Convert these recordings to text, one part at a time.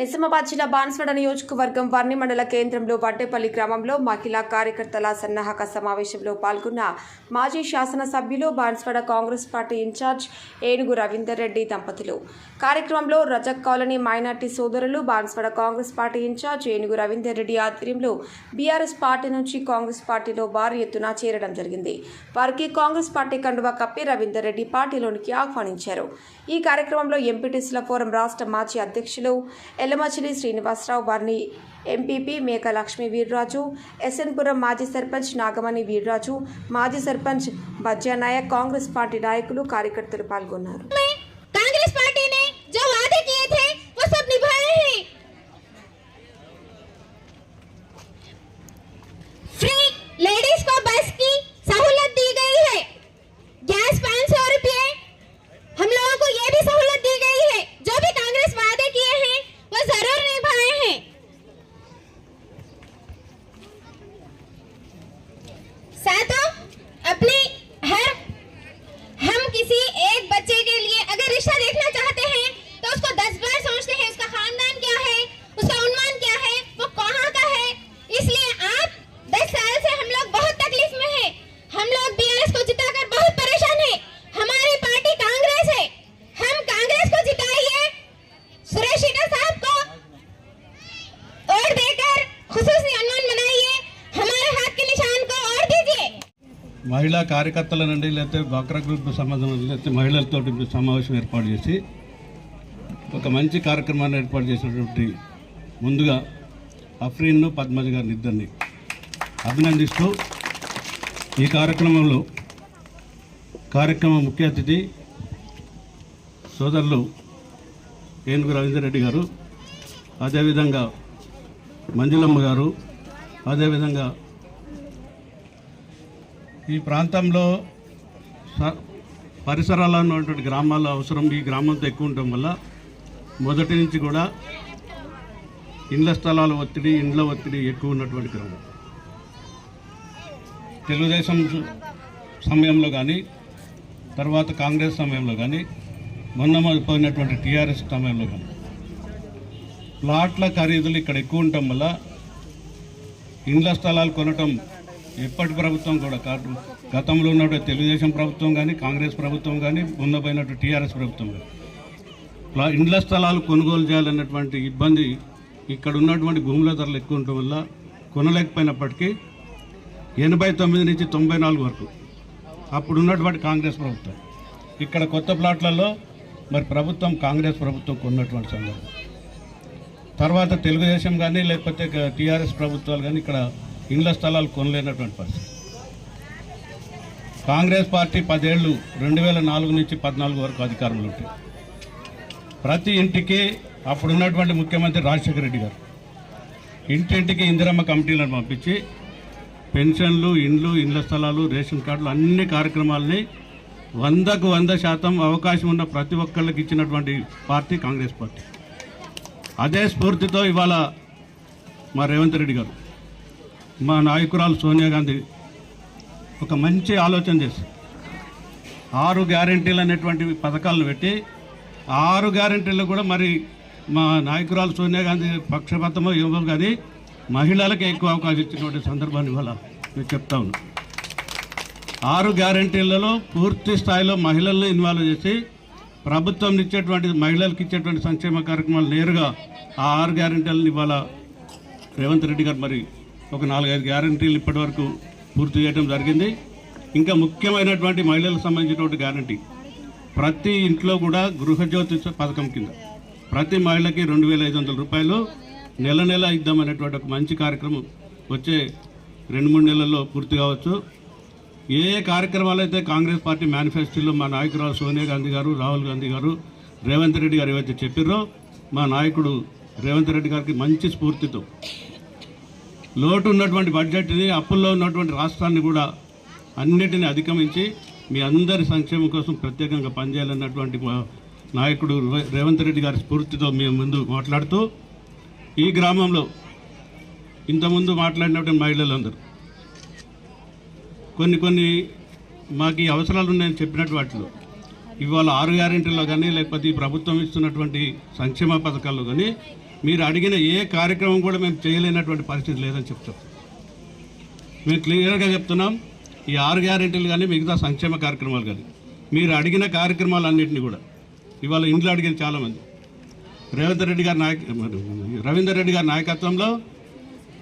నిజామాబాద్ జిల్లా బాన్స్వాడ నియోజకవర్గం వర్ణి మండల కేంద్రంలో వడ్డేపల్లి గ్రామంలో మహిళా కార్యకర్తల సన్నాహక సమావేశంలో పాల్గొన్న మాజీ శాసనసభ్యులు బాన్స్వాడ కాంగ్రెస్ పార్టీ ఇన్ఛార్జ్ ఏనుగు రవీందర్ రెడ్డి దంపతులు. కార్యక్రమంలో రజక్ కాలనీ మైనార్టీ సోదరులు బాన్స్వాడ కాంగ్రెస్ పార్టీ ఇన్ఛార్జ్ ఏనుగు రవీందర్ రెడ్డి ఆధ్వర్యంలో బీఆర్ఎస్ పార్టీ నుంచి కాంగ్రెస్ పార్టీలో భారీ ఎత్తున చేరడం జరిగింది. వారికి కాంగ్రెస్ పార్టీ కండువా కప్పి రవీందర్ రెడ్డి పార్టీలోనికి ఆహ్వానించారు. ఈ కార్యక్రమంలో ఎంపీటీసీల ఫోరం రాష్ట్ర మాజీ అధ్యక్షులు ఎల్లమచిలి శ్రీనివాసరావు వారిని ఎంపీపీ మేక లక్ష్మి వీర్రాజు ఎస్ఎన్పురం మాజీ సర్పంచ్ నాగమణి వీర్రాజు మాజీ సర్పంచ్ బజ్జానాయక్ కాంగ్రెస్ పార్టీ నాయకులు కార్యకర్తలు పాల్గొన్నారు. మహిళా కార్యకర్తల నుండి లేకపోతే డ్వాక్రా గ్రూప్ సంబంధం లేకపోతే మహిళలతో సమావేశం ఏర్పాటు చేసి ఒక మంచి కార్యక్రమాన్ని ఏర్పాటు చేసినటువంటి ముందుగా అఫ్రీన్ను పద్మజ గారిని ఇద్దరిని అభినందిస్తూ ఈ కార్యక్రమంలో కార్యక్రమ ముఖ్య అతిథి సోదరులు ఏనుగు రవీందర్ రెడ్డి గారు అదేవిధంగా మంజులమ్మ గారు అదేవిధంగా ఈ ప్రాంతంలో స- పరిసరాల్లో ఉన్నటువంటి గ్రామాల అవసరం ఈ గ్రామంతో ఎక్కువ ఉండటం వల్ల మొదటి నుంచి కూడా ఇండ్ల స్థలాల ఒత్తిడి ఇండ్ల ఒత్తిడి ఎక్కువ ఉన్నటువంటి గ్రామం. తెలుగుదేశం సమయంలో కానీ తర్వాత కాంగ్రెస్ సమయంలో కానీ మొన్న పోయినటువంటి టీఆర్ఎస్ సమయంలో కానీ. ప్లాట్ల ఖరీదులు ఇక్కడ ఎక్కువ ఉండటం వల్ల ఇండ్ల స్థలాలు కొనటం ఎప్పటి ప్రభుత్వం కూడా కాదు గతంలో ఉన్నటువంటి తెలుగుదేశం ప్రభుత్వం కానీ కాంగ్రెస్ ప్రభుత్వం కానీ ఉన్నపోయినట్టు టీఆర్ఎస్ ప్రభుత్వం కానీ ఇండ్ల స్థలాలు కొనుగోలు చేయాలన్నటువంటి ఇబ్బంది ఇక్కడ ఉన్నటువంటి భూముల ధరలు ఎక్కువ ఉండటం వల్ల కొనలేకపోయినప్పటికీ ఎనభై తొమ్మిది నుంచి తొంభై నాలుగు వరకు అప్పుడు ఉన్నటువంటి కాంగ్రెస్ ప్రభుత్వం. ఇక్కడ కొత్త ప్లాట్లలో మరి ప్రభుత్వం కాంగ్రెస్ ప్రభుత్వం కొన్నటువంటి సందర్భం. తర్వాత తెలుగుదేశం కానీ లేకపోతే టీఆర్ఎస్ ప్రభుత్వాలు కానీ ఇక్కడ ఇండ్ల స్థలాలు కొనలేనటువంటి పరిస్థితి. కాంగ్రెస్ పార్టీ పదేళ్ళు రెండు వేల నాలుగు నుంచి పద్నాలుగు వరకు అధికారంలో ఉంటాయి ప్రతి ఇంటికి అప్పుడు ఉన్నటువంటి ముఖ్యమంత్రి రాజశేఖర రెడ్డి గారు. ఇంటింటికి ఇందిరమ్మ కమిటీలను పంపించి పెన్షన్లు ఇండ్లు ఇండ్ల స్థలాలు రేషన్ కార్డులు అన్ని కార్యక్రమాలని వందకు వంద శాతం అవకాశం ఉన్న ప్రతి ఒక్కళ్ళకి ఇచ్చినటువంటి పార్టీ కాంగ్రెస్ పార్టీ. అదే స్ఫూర్తితో ఇవాళ మా రేవంత్ రెడ్డి గారు మా నాయకురాలు సోనియా గాంధీ ఒక మంచి ఆలోచన చేసి ఆరు గ్యారెంటీలు అనేటువంటి పథకాలను పెట్టి ఆరు గ్యారెంటీలు కూడా మరి మా నాయకురాలు సోనియా గాంధీ పక్షపాతమో ఏమో కానీ మహిళలకు ఎక్కువ అవకాశం ఇచ్చినటువంటి సందర్భాన్ని ఇవాళ నేను చెప్తా ఉన్నాను ఆరు గ్యారెంటీలలో పూర్తి స్థాయిలో మహిళలను ఇన్వాల్వ్ చేసి ప్రభుత్వం ఇచ్చేటువంటి మహిళలకు ఇచ్చేటువంటి సంక్షేమ కార్యక్రమాలు నేరుగా ఆ ఆరు గ్యారెంటీలను ఇవాళ రేవంత్ రెడ్డి గారు మరి ఒక నాలుగైదు గ్యారెంటీలు ఇప్పటివరకు పూర్తి చేయడం జరిగింది. ఇంకా ముఖ్యమైనటువంటి మహిళలకు సంబంధించినటువంటి గ్యారంటీ. ప్రతి ఇంట్లో కూడా గృహజ్యోతి పథకం కింద. ప్రతి మహిళకి రెండు వేల ఐదు వందల రూపాయలు నెల నెల ఇద్దామనేటువంటి ఒక మంచి కార్యక్రమం వచ్చే రెండు మూడు నెలల్లో పూర్తి కావచ్చు. ఏ ఏ కార్యక్రమాలు అయితే కాంగ్రెస్ పార్టీ మేనిఫెస్టోలో మా నాయకురాలు సోనియా గాంధీ గారు రాహుల్ గాంధీ గారు రేవంత్ రెడ్డి గారు ఏవైతే చెప్పారో మా నాయకుడు రేవంత్ రెడ్డి గారికి మంచి స్ఫూర్తితో లోటు ఉన్నటువంటి బడ్జెట్ని అప్పుల్లో ఉన్నటువంటి రాష్ట్రాన్ని కూడా అన్నిటిని అధిగమించి మీ అందరి సంక్షేమం కోసం ప్రత్యేకంగా పనిచేయాలన్నటువంటి నాయకుడు రేవంత్ రెడ్డి గారి స్ఫూర్తితో మేము ముందు మాట్లాడుతూ ఈ గ్రామంలో ఇంతకుముందు మాట్లాడినటువంటి మహిళలందరూ కొన్ని కొన్ని మాకు ఈ అవసరాలు ఉన్నాయని చెప్పినట్టు వాటిలో ఇవాళ ఆరు గ్యారెంటీలో కానీ లేకపోతే ఈ ప్రభుత్వం ఇస్తున్నటువంటి సంక్షేమ పథకాల్లో కానీ మీరు అడిగిన ఏ కార్యక్రమం కూడా మేము చేయలేనటువంటి పరిస్థితి లేదని చెప్తాం. మేము క్లియర్గా చెప్తున్నాం ఈ ఆరు గ్యారెంటీలు కానీ మిగతా సంక్షేమ కార్యక్రమాలు కానీ మీరు అడిగిన కార్యక్రమాలన్నింటినీ కూడా ఇవాళ ఇంట్లో అడిగిన చాలామంది. రేవంత్ రెడ్డి గారి నాయక రవీందర్ రెడ్డి గారి నాయకత్వంలో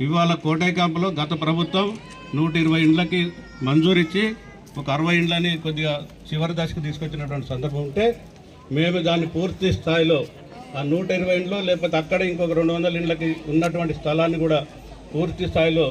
ఇవాళ కోటై క్యాంపులో గత ప్రభుత్వం నూట ఇరవై ఇండ్లకి మంజూరు ఇచ్చి ఒక అరవై ఇండ్లని కొద్దిగా చివరి దశకు తీసుకొచ్చినటువంటి సందర్భం ఉంటే మేము దాన్ని పూర్తి స్థాయిలో ఆ నూట ఇరవై ఇండ్లు లేకపోతే అక్కడ ఇంకొక రెండు వందల ఇండ్లకి ఉన్నటువంటి స్థలాన్ని కూడా పూర్తి స్థాయిలో